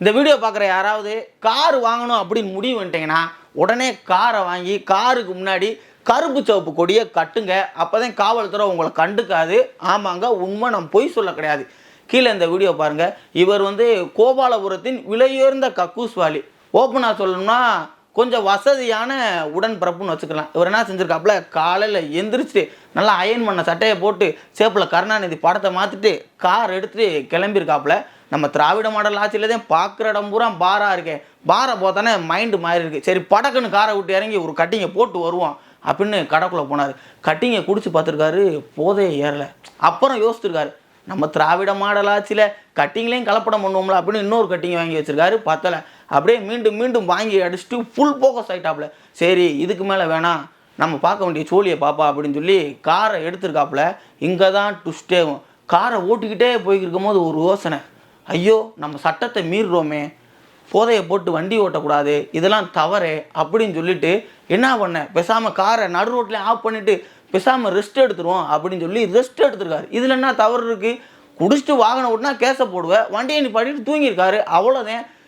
இந்த வீடியோ பார்க்குற யாராவது கார் வாங்கணும் அப்படின்னு முடிவு பண்ணிட்டீங்கன்னா உடனே காரை வாங்கி காருக்கு முன்னாடி கருப்பு சிவப்பு கொடியை கட்டுங்க. அப்போ தான் காவல்துறை உங்களை கண்டுக்காது. ஆமாங்க உண்மை நம்ம பொய் சொல்ல கிடையாது. கீழே இந்த வீடியோ பாருங்கள் இவர் வந்து கோபாலபுரத்தின் விலையுயர்ந்த கக்கூஸ்வாலி. ஓப்பனாக சொல்லணும்னா கொஞ்சம் வசதியான உடன்பிறப்புன்னு வச்சுக்கலாம். இவர் என்ன செஞ்சிருக்காப்புல காலையில் எந்திரிச்சிட்டு நல்லா அயன் பண்ண சட்டையை போட்டு சேப்பில் கருணாநிதி படத்தை மாற்றிட்டு கார் எடுத்துகிட்டு கிளம்பியிருக்காப்புல. நம்ம திராவிட மாடல் ஆட்சியில் தான் பார்க்குற இடம் பூரா பாராக இருக்கேன் பாரை போத்தானே மைண்டு மாறி இருக்கு. சரி படக்குன்னு காரை விட்டு இறங்கி ஒரு கட்டிங்கை போட்டு வருவோம் அப்படின்னு கடைக்குள்ளே போனார். கட்டிங்கை குடிச்சு பார்த்துருக்காரு போதே ஏறலை. அப்புறம் யோசிச்சிருக்காரு நம்ம திராவிட மாடல் ஆட்சியில் கட்டிங்லேயும் கலப்படம் பண்ணுவோம்ல அப்படின்னு இன்னொரு கட்டிங் வாங்கி வச்சிருக்காரு பத்தலை. அப்படியே மீண்டும் மீண்டும் வாங்கி அடிச்சுட்டு ஃபுல் ஃபோக்கஸ் ஆகிட்டாப்புல சரி இதுக்கு மேலே வேணாம் நம்ம பார்க்க வேண்டிய சோழியை பாப்பா அப்படின்னு சொல்லி காரை எடுத்திருக்காப்புல. இங்கே தான் டுஸ்டேவும் காரை ஓட்டிக்கிட்டே போய்க்கிருக்கும் போது ஒரு யோசனை. ஐயோ நம்ம சட்டத்தை மீறுறோமே போதையை போட்டு வண்டி ஓட்டக்கூடாது இதெல்லாம் தவறு அப்படின்னு சொல்லிட்டு என்ன பண்ண? பேசாமல் காரை நடு ரோட்டில் ஆஃப் பண்ணிவிட்டு பேசாமல் ரெஸ்ட் எடுத்துருவோம் அப்படின்னு சொல்லி ரெஸ்ட் எடுத்துருக்காரு. இதில் என்ன தவறு இருக்குது குடிச்சிட்டு வாகனம் ஓட்டினா கேஸை போடுவேன் வண்டியை நீ பண்ணிட்டு தூங்கியிருக்காரு. அவ்வளோதான்